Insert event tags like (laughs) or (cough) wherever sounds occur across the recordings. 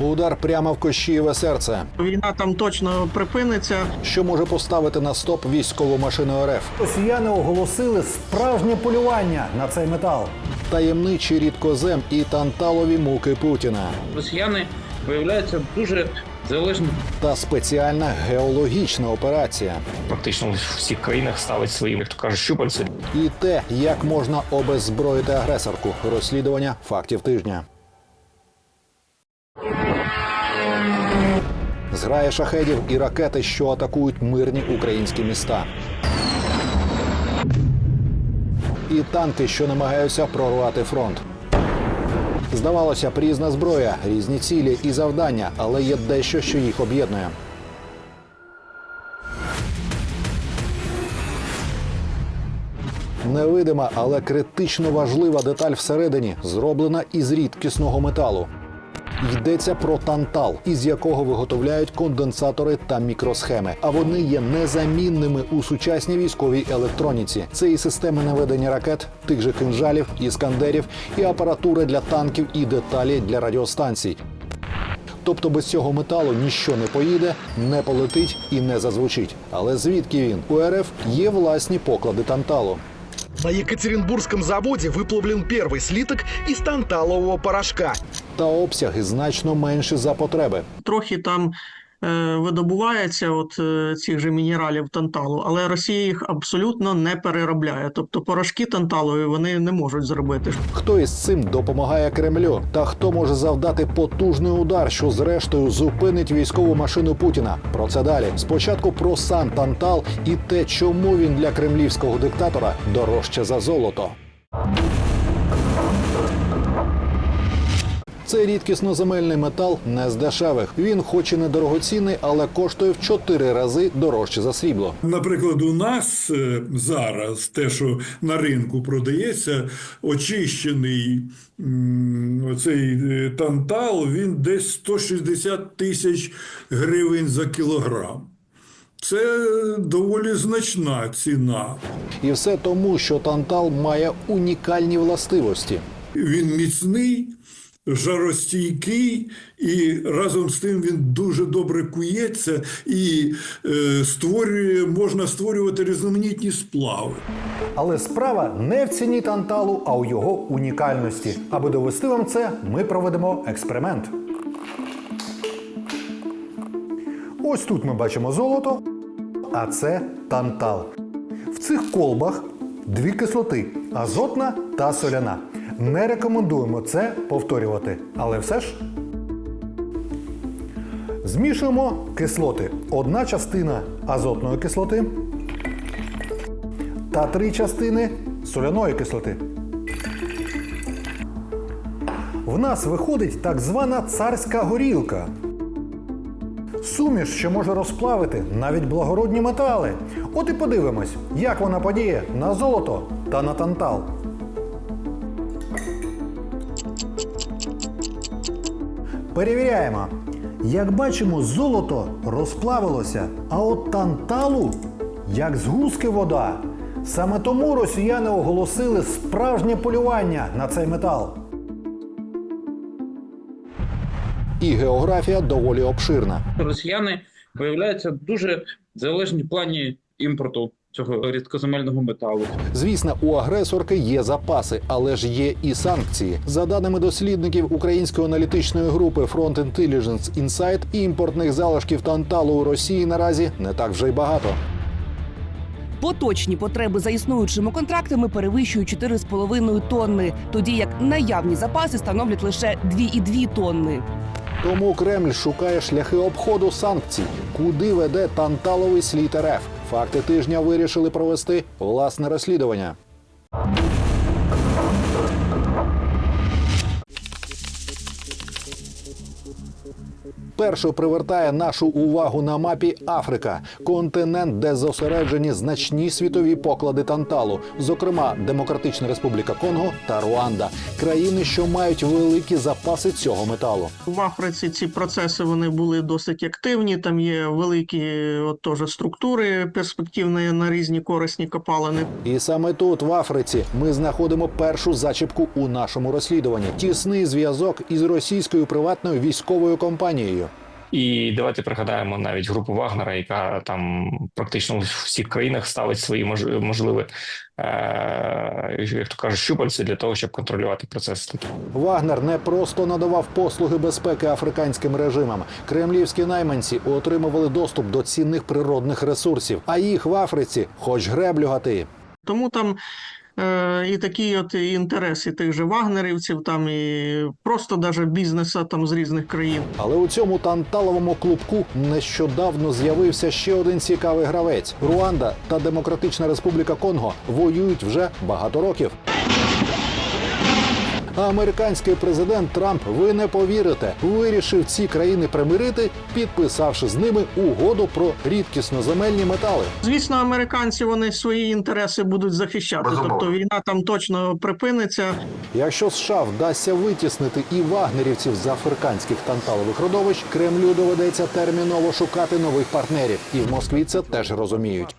Удар прямо в Кощієве серце, Війна там точно припиниться. що може поставити на стоп військову машину РФ. Росіяни оголосили справжнє полювання на цей метал. Таємничі рідкозем і танталові муки Путіна росіяни виявляються дуже залежні. та спеціальна геологічна операція. практично в всіх країнах ставить свої, як то кажуть, щупальці. І те, як можна обеззброїти агресорку. Розслідування фактів тижня. Зграє шахедів і ракети, що атакують мирні українські міста. І танки, що намагаються прорвати фронт. Здавалося б, різна зброя, різні цілі і завдання, але є дещо, що їх об'єднує. Невидима, але критично важлива деталь всередині, зроблена із рідкісного металу. Йдеться про тантал, із якого виготовляють конденсатори та мікросхеми. А вони є незамінними у сучасній військовій електроніці. Це і системи наведення ракет, тих же кинжалів, іскандерів, і апаратури для танків, і деталі для радіостанцій. Тобто без цього металу ніщо не поїде, не полетить і не зазвучить. Але звідки він? У РФ є власні поклади танталу. На Екатеринбургском заводе виплавлен первый слиток из танталового порошка. Та обсяги значно менші за потреби. Трохи там видобувається от е, цих же мінералів танталу, але Росія їх абсолютно не переробляє. Тобто порошки танталові вони не можуть зробити. Хто із цим допомагає Кремлю? Та хто може завдати потужний удар, що зрештою зупинить військову машину Путіна? Про це далі. Спочатку про сам Тантал і те, чому він для кремлівського диктатора дорожче за золото. Цей рідкісно-земельний метал не з дешевих. Він, хоч і не дорогоцінний, але коштує в чотири рази дорожче за срібло. Наприклад, у нас е, зараз те, що на ринку продається, очищений м, оцей е, тантал, він десь 160 тисяч гривень за кілограм. Це доволі значна ціна. І все тому, що тантал має унікальні властивості. Він міцний, жаростійкий, і разом з тим він дуже добре кується і е, створює, можна створювати різноманітні сплави. Але справа не в ціні танталу, а у його унікальності. Аби довести вам це, ми проведемо експеримент. Ось тут ми бачимо золото, а це тантал. В цих колбах дві кислоти азотна та соляна. Не рекомендуємо це повторювати, але все ж. Змішуємо кислоти. Одна частина азотної кислоти та три частини соляної кислоти. В нас виходить так звана царська горілка. Суміш, що може розплавити навіть благородні метали. От і подивимось, як вона подіє на золото та на тантал. Перевіряємо. Як бачимо, золото розплавилося, а от танталу як з гуски вода. Саме тому росіяни оголосили справжнє полювання на цей метал. І географія доволі обширна. Росіяни виявляються дуже залежні в плані імпорту цього рідкоземельного металу. Звісно, у агресорки є запаси, але ж є і санкції. За даними дослідників української аналітичної групи Front Intelligence Insight, імпортних залишків танталу у Росії наразі не так вже й багато. Поточні потреби за існуючими контрактами перевищують 4,5 тонни, тоді як наявні запаси становлять лише 2,2 тонни. Тому Кремль шукає шляхи обходу санкцій, куди веде танталовий слід РФ. Факти тижня вирішили провести власне розслідування. Першою привертає нашу увагу на мапі Африка, континент, де зосереджені значні світові поклади танталу, зокрема Демократична Республіка Конго та Руанда, країни, що мають великі запаси цього металу. В Африці ці процеси вони були досить активні. Там є великі от, теж структури перспективні на різні корисні копалини. І саме тут, в Африці, ми знаходимо першу зачіпку у нашому розслідуванні: тісний зв'язок із російською приватною військовою компанією. І давайте пригадаємо навіть групу Вагнера, яка там практично у всіх країнах ставить свої мож- можливі, е, як то кажуть, щупальці для того, щоб контролювати процес. Вагнер не просто надавав послуги безпеки африканським режимам. Кремлівські найманці отримували доступ до цінних природних ресурсів, а їх в Африці хоч греблю гати. Тому там і такі от інтереси тих же вагнерівців, там і просто даже бізнеса там з різних країн. Але у цьому танталовому клубку нещодавно з'явився ще один цікавий гравець. Руанда та Демократична Республіка Конго воюють вже багато років. А американський президент Трамп, ви не повірите, вирішив ці країни примирити, підписавши з ними угоду про рідкісноземельні метали. Звісно, американці вони свої інтереси будуть захищати. Тобто війна там точно припиниться. Якщо США вдасться витіснити і вагнерівців з африканських танталових родовищ, Кремлю доведеться терміново шукати нових партнерів, і в Москві це теж розуміють.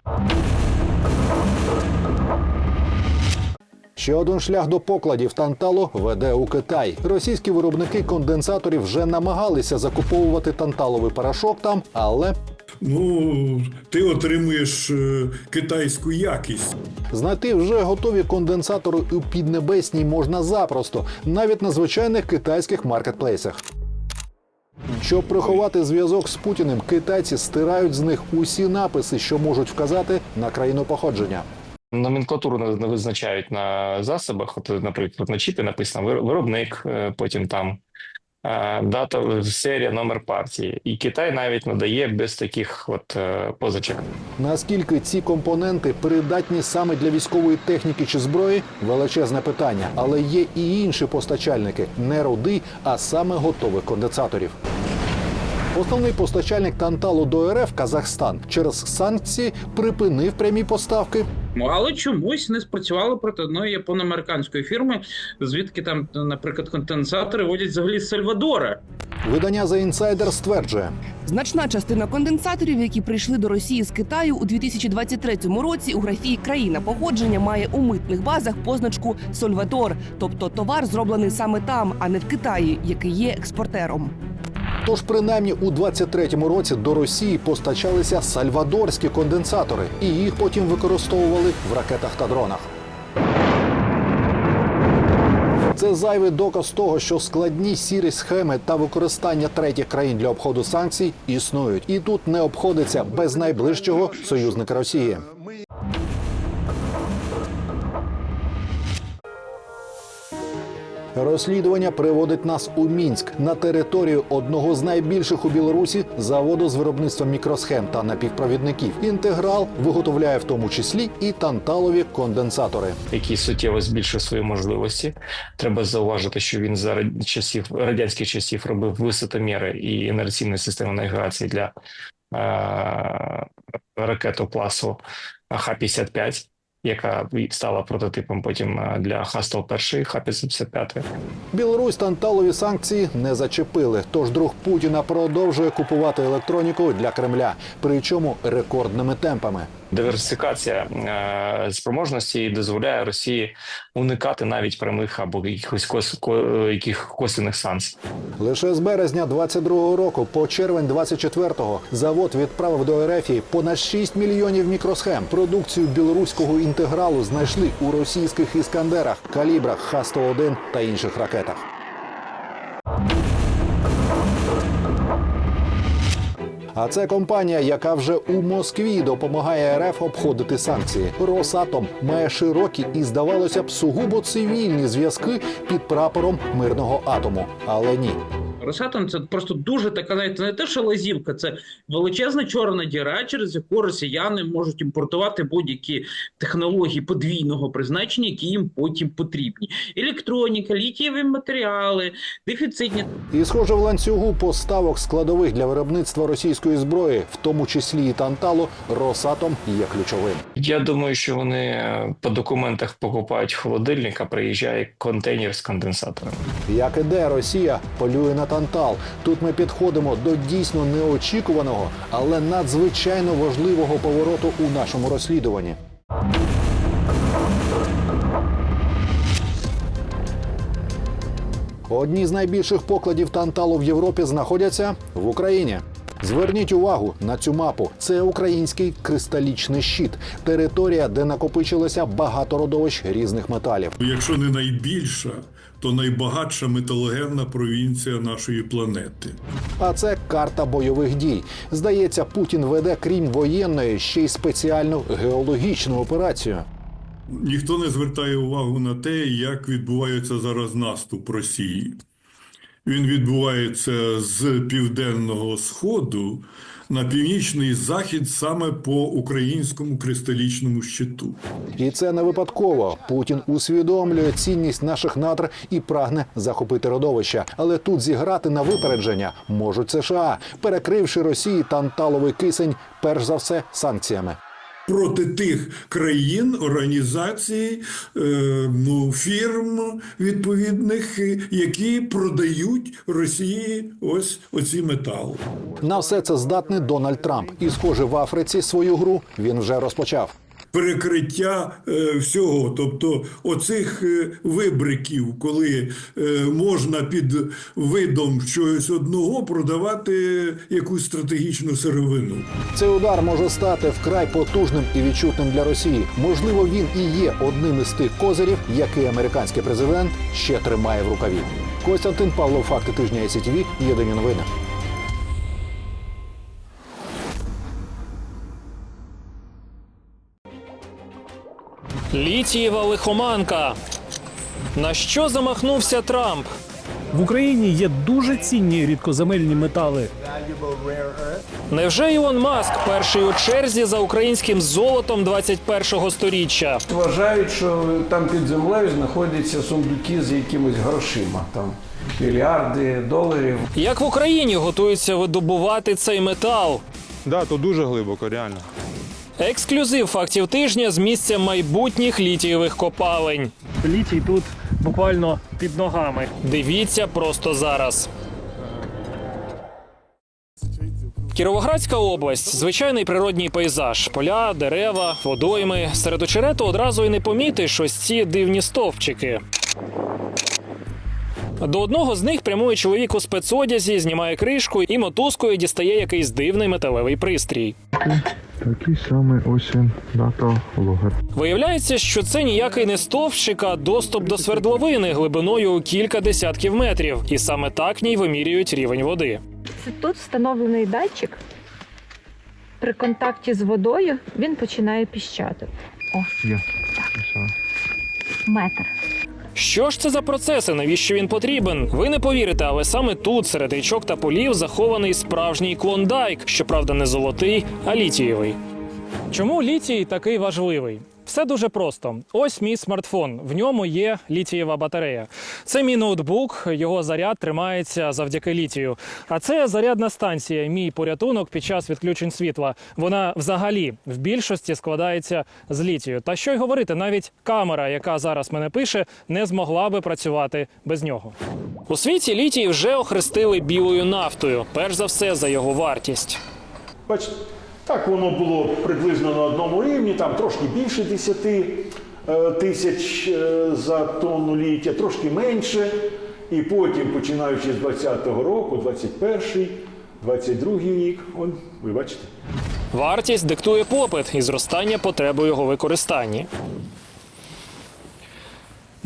Ще один шлях до покладів танталу веде у Китай. Російські виробники конденсаторів вже намагалися закуповувати танталовий порошок там, але Ну, ти отримуєш е, китайську якість. знайти вже готові конденсатори у піднебесній можна запросто, навіть на звичайних китайських маркетплейсах. Щоб приховати зв'язок з Путіним, китайці стирають з них усі написи, що можуть вказати на країну походження. Номенклатуру не визначають на засобах. От, наприклад, на чіпі написано виробник, е, потім там е, дата, серія, номер партії. І Китай навіть надає без таких от е, позичок. Наскільки ці компоненти придатні саме для військової техніки чи зброї величезне питання, але є і інші постачальники не руди, а саме готових конденсаторів. Основний постачальник танталу до РФ Казахстан через санкції припинив прямі поставки. Ну, але чомусь не спрацювало проти одної японо-американської фірми, звідки там, наприклад, конденсатори водять взагалі з Сальвадора. Видання The Insider стверджує, Значна частина конденсаторів, які прийшли до Росії з Китаю у 2023 році, у графії країна походження має у митних базах позначку Сольвадор, тобто товар зроблений саме там, а не в Китаї, який є експортером. Тож, принаймні, у 23-му році до Росії постачалися сальвадорські конденсатори, і їх потім використовували в ракетах та дронах. Це зайвий доказ того, що складні сірі схеми та використання третіх країн для обходу санкцій існують, і тут не обходиться без найближчого союзника Росії. Розслідування приводить нас у Мінськ на територію одного з найбільших у Білорусі заводу з виробництва мікросхем та напівпровідників. Інтеграл виготовляє в тому числі і танталові конденсатори. який суттєво збільшив свої можливості. Треба зауважити, що він за часів радянських часів робив висотоміри і інерційні системи навігації для е- ракету класу Х-55, яка стала прототипом потім е, для Х-101 Х-55. Білорусь танталові санкції не зачепили. Тож друг Путіна продовжує купувати електроніку для Кремля, причому рекордними темпами. Диверсифікація е, спроможності дозволяє Росії уникати навіть прямих або якихось кос, ко, е, яких косвіних санкцій. Лише з березня 22-го року по червень 24-го завод відправив до Ерефії понад 6 мільйонів мікросхем. Продукцію білоруського інтегралу знайшли у російських іскандерах, калібрах Х-101 та інших ракетах. А це компанія, яка вже у Москві допомагає РФ обходити санкції. Росатом має широкі і, здавалося б, сугубо цивільні зв'язки під прапором мирного атому. Але ні. Росатом це просто дуже така, знаєте, не те, що лазівка, це величезна чорна діра, через яку росіяни можуть імпортувати будь-які технології подвійного призначення, які їм потім потрібні. Електроніка, літієві матеріали, дефіцитні І, схоже, в ланцюгу поставок складових для виробництва російської зброї, в тому числі і танталу, Росатом є ключовим. Я думаю, що вони е, по документах покупають холодильник, а приїжджає контейнер з конденсатором. Як іде Росія полює на тантал. Тут ми підходимо до дійсно неочікуваного, але надзвичайно важливого повороту у нашому розслідуванні. Одні з найбільших покладів танталу в Європі знаходяться в Україні. Зверніть увагу на цю мапу. Це український кристалічний щит, територія, де накопичилося багато родовищ різних металів. Якщо не найбільша, то найбагатша металогенна провінція нашої планети. А це карта бойових дій. Здається, Путін веде, крім воєнної, ще й спеціальну геологічну операцію. Ніхто не звертає увагу на те, як відбувається зараз наступ Росії. Він відбувається з південного сходу на північний захід саме по українському кристалічному щиту. І це не випадково. Путін усвідомлює цінність наших надр і прагне захопити родовища. Але тут зіграти на випередження можуть США, перекривши Росії танталовий кисень, перш за все, санкціями. Проти тих країн, організацій, е, ну, фірм відповідних, е, які продають Росії ось оці метали. На все це здатний Дональд Трамп. І, схоже, в Африці свою гру він вже розпочав. Перекриття е, всього, тобто оцих е, вибриків, коли е, можна під видом чогось одного продавати якусь стратегічну сировину. Цей удар може стати вкрай потужним і відчутним для Росії. Можливо, він і є одним із тих козирів, який американський президент ще тримає в рукаві. Костянтин Павлов, факти тижня СІТВ, єдині новини. Літієва лихоманка. На що замахнувся Трамп? В Україні є дуже цінні рідкоземельні метали. Невже Ілон Маск перший у черзі за українським золотом 21-го сторіччя? Вважають, що там під землею знаходяться сундуки з якимись грошима, там мільярди доларів. Як в Україні готуються видобувати цей метал? Да, то дуже глибоко, реально. Ексклюзив фактів тижня з місця майбутніх літієвих копалень. Літій тут буквально під ногами. Дивіться просто зараз. Кіровоградська область звичайний природній пейзаж: поля, дерева, водойми. Серед очерету одразу й не помітиш ось ці дивні стовпчики. До одного з них прямує чоловік у спецодязі, знімає кришку і мотузкою дістає якийсь дивний металевий пристрій. Такий самий ось він, дата логер. Виявляється, що це ніякий не стовпчик, а доступ до свердловини глибиною у кілька десятків метрів. І саме так в ній вимірюють рівень води. Це тут встановлений датчик. При контакті з водою він починає піщати. О, Є. метр. Що ж це за процес і навіщо він потрібен? Ви не повірите, але саме тут, серед річок та полів, захований справжній клондайк, щоправда, не золотий, а літієвий. Чому літій такий важливий? Все дуже просто. Ось мій смартфон. В ньому є літієва батарея. Це мій ноутбук, його заряд тримається завдяки літію. А це зарядна станція, мій порятунок під час відключень світла. Вона взагалі в більшості складається з літію. Та що й говорити, навіть камера, яка зараз мене пише, не змогла би працювати без нього. У світі літій вже охрестили білою нафтою, перш за все за його вартість. Бачите, так воно було приблизно на одному рівні, там трошки більше 10 е, тисяч е, за тонну ліття, трошки менше. І потім, починаючи з 20-го року, 21-й, 22-й рік, он, ви бачите. Вартість диктує попит і зростання потреби його використанні.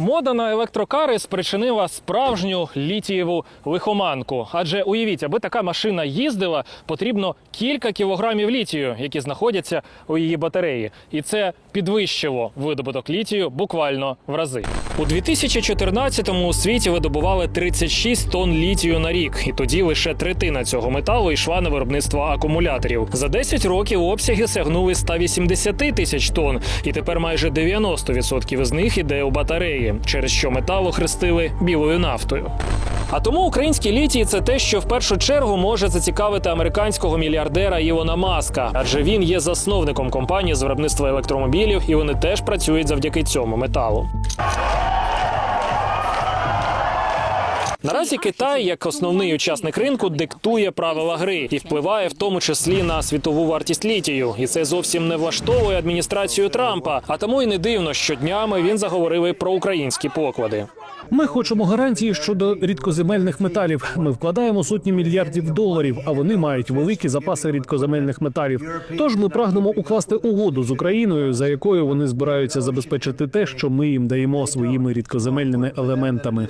Мода на електрокари спричинила справжню літієву лихоманку. Адже уявіть, аби така машина їздила, потрібно кілька кілограмів літію, які знаходяться у її батареї. І це підвищило видобуток літію буквально в рази. У 2014-му у світі видобували 36 тонн літію на рік, і тоді лише третина цього металу йшла на виробництво акумуляторів. За 10 років обсяги сягнули 180 тисяч тонн, і тепер майже 90% з них іде у батареї, через що метал охрестили білою нафтою. А тому українські літії це те, що в першу чергу може зацікавити американського мільярдера Ілона Маска, адже він є засновником компанії з виробництва електромобілів, і вони теж працюють завдяки цьому металу. Наразі Китай, як основний учасник ринку, диктує правила гри і впливає в тому числі на світову вартість літію. І це зовсім не влаштовує адміністрацію Трампа. А тому і не дивно, що днями він заговорив і про українські поклади. Ми хочемо гарантії щодо рідкоземельних металів. Ми вкладаємо сотні мільярдів доларів, а вони мають великі запаси рідкоземельних металів. Тож ми прагнемо укласти угоду з Україною, за якою вони збираються забезпечити те, що ми їм даємо своїми рідкоземельними елементами.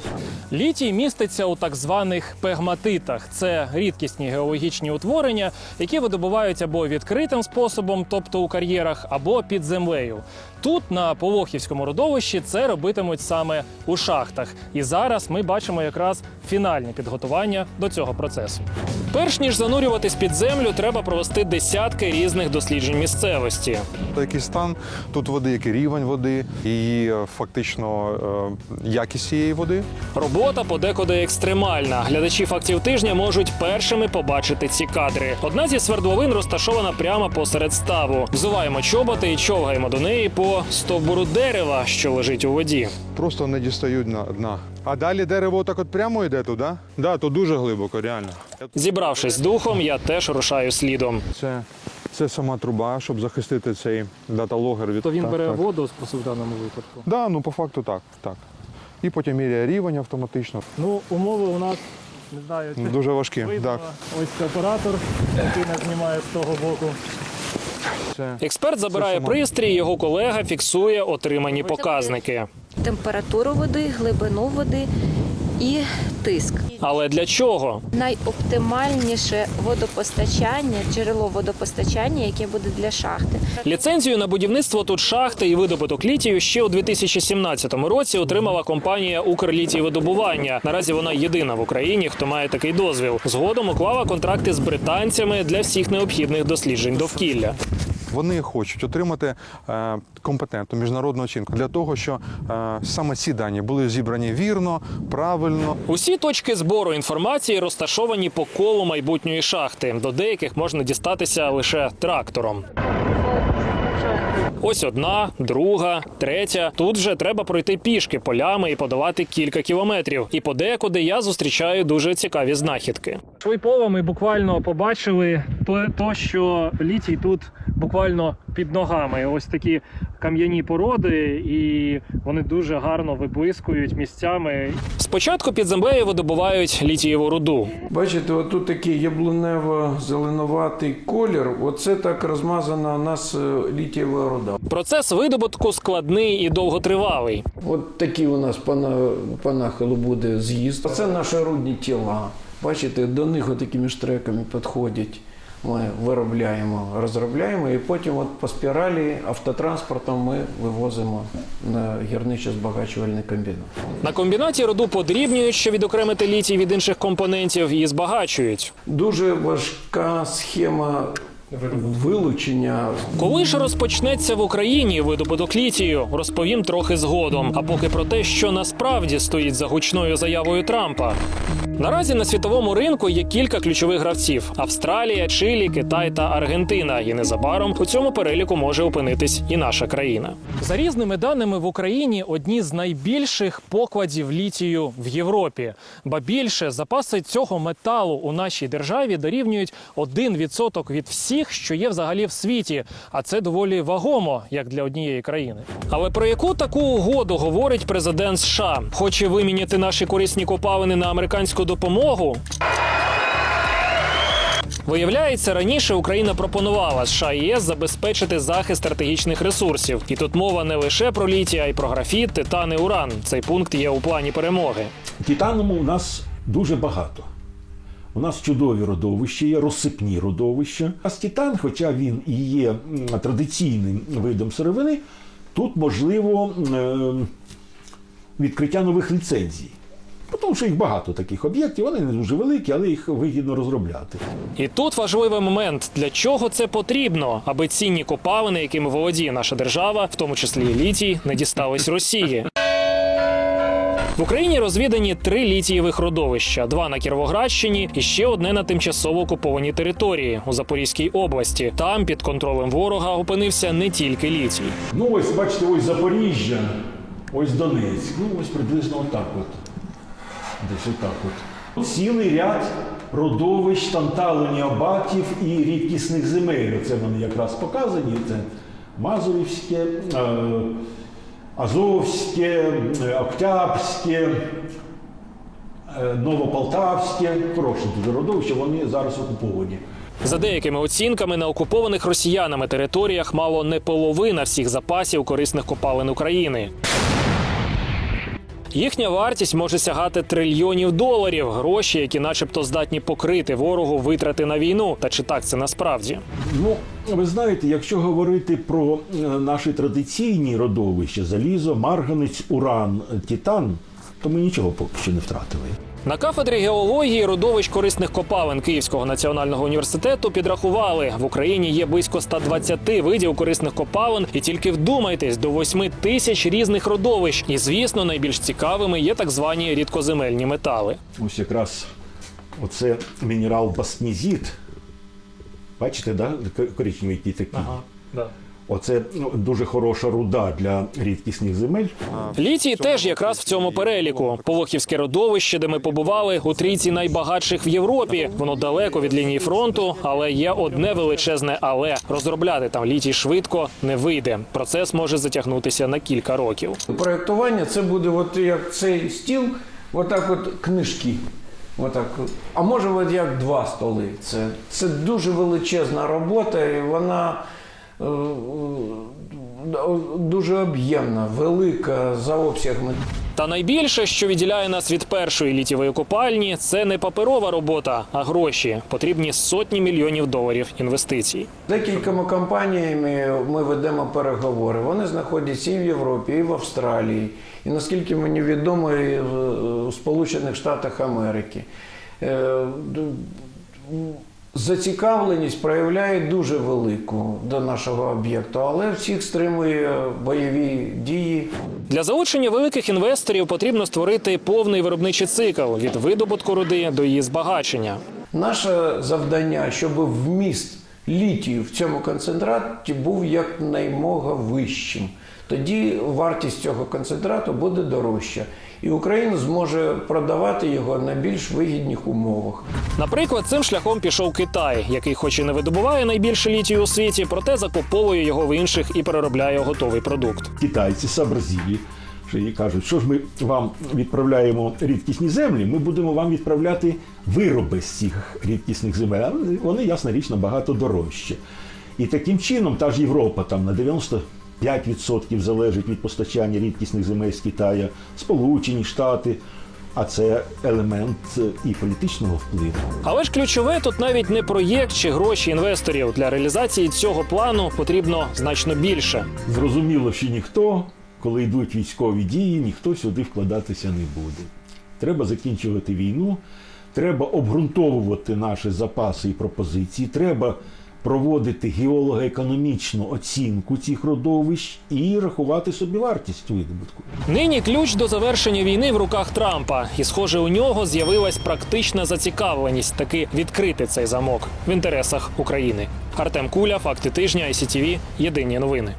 Літій міститься у так званих пегматитах. Це рідкісні геологічні утворення, які видобуваються або відкритим способом, тобто у кар'єрах, або під землею. Тут, на Полохівському родовищі, це робитимуть саме у шахтах. І зараз ми бачимо якраз фінальні підготування до цього процесу. Перш ніж занурюватись під землю, треба провести десятки різних досліджень місцевості. Який стан тут води, який рівень води, і е, фактично е, якість цієї води. Робота подекуди екстремальна. Глядачі фактів тижня можуть першими побачити ці кадри. Одна зі свердловин розташована прямо посеред ставу. Взуваємо чоботи і човгаємо до неї по стовбуру дерева, що лежить у воді. Просто не дістають на дна. А далі дерево так от прямо йде туди? Да? Да, то дуже глибоко, реально. Зібравшись з духом, я теж рушаю слідом. Це, це сама труба, щоб захистити цей даталогер від То він так, бере так. воду в даному випадку. Да, ну по факту так, так. І потім міряє рівень автоматично. Ну, умови у нас не знаю. Дуже важкі. Так. Ось оператор, який нас знімає з того боку. Експерт забирає пристрій, його колега фіксує отримані показники. Температуру води, глибину води і тиск. Але для чого? Найоптимальніше водопостачання, джерело водопостачання, яке буде для шахти. Ліцензію на будівництво тут шахти і видобуток літію ще у 2017 році отримала компанія «Укрлітійвидобування». Наразі вона єдина в Україні, хто має такий дозвіл. Згодом уклала контракти з британцями для всіх необхідних досліджень довкілля. Вони хочуть отримати е, компетентну міжнародну оцінку для того, що е, саме ці дані були зібрані вірно, правильно. Усі точки збору інформації розташовані по колу майбутньої шахти. До деяких можна дістатися лише трактором. Ось одна, друга, третя. Тут вже треба пройти пішки полями і подолати кілька кілометрів. І подекуди я зустрічаю дуже цікаві знахідки. Швейпова ми буквально побачили то, то, що літій тут буквально під ногами. Ось такі кам'яні породи, і вони дуже гарно виблискують місцями. Спочатку під землею видобувають літієву руду. Бачите, отут такий яблунево-зеленуватий колір. Оце так розмазана у нас е, літієва руда. Процес видобутку складний і довготривалий. От такий у нас на- буде з'їзд. Це наші рудні тіла. Бачите, до них такими штреками підходять. Ми виробляємо, розробляємо і потім от по спіралі автотранспортом ми вивозимо на гірничо-збагачувальний комбінат. На комбінаті руду подрібнюють, щоб відокремити літій від інших компонентів, і збагачують. Дуже важка схема вилучення. Коли ж розпочнеться в Україні видобуток літію, розповім трохи згодом. А поки про те, що насправді стоїть за гучною заявою Трампа. Наразі на світовому ринку є кілька ключових гравців: Австралія, Чилі, Китай та Аргентина. І незабаром у цьому переліку може опинитись і наша країна. За різними даними в Україні одні з найбільших покладів літію в Європі. Ба більше запаси цього металу у нашій державі дорівнюють 1% від всіх, що є взагалі в світі. А це доволі вагомо, як для однієї країни. Але про яку таку угоду говорить президент США? Хоче виміняти наші корисні копалини на американську допомогу? Виявляється, раніше Україна пропонувала США і ЄС забезпечити захист стратегічних ресурсів. І тут мова не лише про літій, а й про графіт, титан і уран. Цей пункт є у плані перемоги. Титаному у нас дуже багато. У нас чудові родовища, є розсипні родовища. А з титан, хоча він і є традиційним видом сировини, тут можливо е, відкриття нових ліцензій. Тому що їх багато таких об'єктів, вони не дуже великі, але їх вигідно розробляти. І тут важливий момент, для чого це потрібно, аби цінні копалини, якими володіє наша держава, в тому числі і літій, не дістались Росії. (laughs) В Україні розвідані три літієвих родовища: два на Кіровоградщині і ще одне на тимчасово окупованій території у Запорізькій області. Там під контролем ворога опинився не тільки літій. Ну, ось бачите, ось Запоріжжя, ось Донецьк. Ну, ось приблизно отак от. Десь отак от. Цілий ряд родовищ, танталоніабатів і рідкісних земель. Це вони якраз показані. Це Мазурівське, е, Азовське, е, Октябрське, е, Новополтавське. Хороші дуже родовища, вони зараз окуповані. За деякими оцінками, на окупованих росіянами територіях мало не половина всіх запасів корисних копалин України. Їхня вартість може сягати трильйонів доларів, гроші, які, начебто, здатні покрити ворогу витрати на війну. Та чи так це насправді? Ну, ви знаєте, якщо говорити про е, наші традиційні родовища залізо, марганець, уран, титан, то ми нічого поки що не втратили. На кафедрі геології родовищ корисних копалин Київського національного університету підрахували, в Україні є близько 120 видів корисних копалин, і тільки вдумайтесь до 8 тисяч різних родовищ. І звісно, найбільш цікавими є так звані рідкоземельні метали. Ось якраз оце мінерал баснізіт. Бачите, да? К- коричневий який такий. да. Оце ну, дуже хороша руда для рідкісних земель. Літій теж якраз в цьому переліку. Полохівське родовище, де ми побували, у трійці найбагатших в Європі. Воно далеко від лінії фронту, але є одне величезне але розробляти там літій швидко не вийде. Процес може затягнутися на кілька років. Проєктування це буде от як цей стіл, отак от книжки. Отак. А може от як два столи. Це, це дуже величезна робота, і вона дуже об'ємна, велика за обсягами. Та найбільше, що відділяє нас від першої літєвої копальні, це не паперова робота, а гроші. Потрібні сотні мільйонів доларів інвестицій. Декількома компаніями ми ведемо переговори. Вони знаходяться і в Європі, і в Австралії, і наскільки мені відомо, і в в Сполучених Штатах Америки. Зацікавленість проявляє дуже велику до нашого об'єкту, але всіх стримує бойові дії. Для залучення великих інвесторів потрібно створити повний виробничий цикл від видобутку руди до її збагачення. Наше завдання, щоб вміст літію в цьому концентраті був якнаймога вищим. Тоді вартість цього концентрату буде дорожча, і Україна зможе продавати його на більш вигідних умовах. Наприклад, цим шляхом пішов Китай, який, хоч і не видобуває найбільше літію у світі, проте закуповує його в інших і переробляє готовий продукт. Китайці що їй кажуть, що ж ми вам відправляємо рідкісні землі, ми будемо вам відправляти вироби з цих рідкісних земель. А Вони, ясна річ, набагато дорожчі. І таким чином та ж Європа там на 95% залежить від постачання рідкісних земель з Китаю, Сполучені Штати. А це елемент е, і політичного впливу. Але ж ключове тут навіть не проєкт чи гроші інвесторів. Для реалізації цього плану потрібно значно більше. Зрозуміло, що ніхто, коли йдуть військові дії, ніхто сюди вкладатися не буде. Треба закінчувати війну, треба обґрунтовувати наші запаси і пропозиції, треба проводити геолого-економічну оцінку цих родовищ і рахувати собі вартість видобутку. Нині ключ до завершення війни в руках Трампа, і схоже, у нього з'явилась практична зацікавленість таки відкрити цей замок в інтересах України. Артем Куля, факти тижня, ICTV, Єдині новини.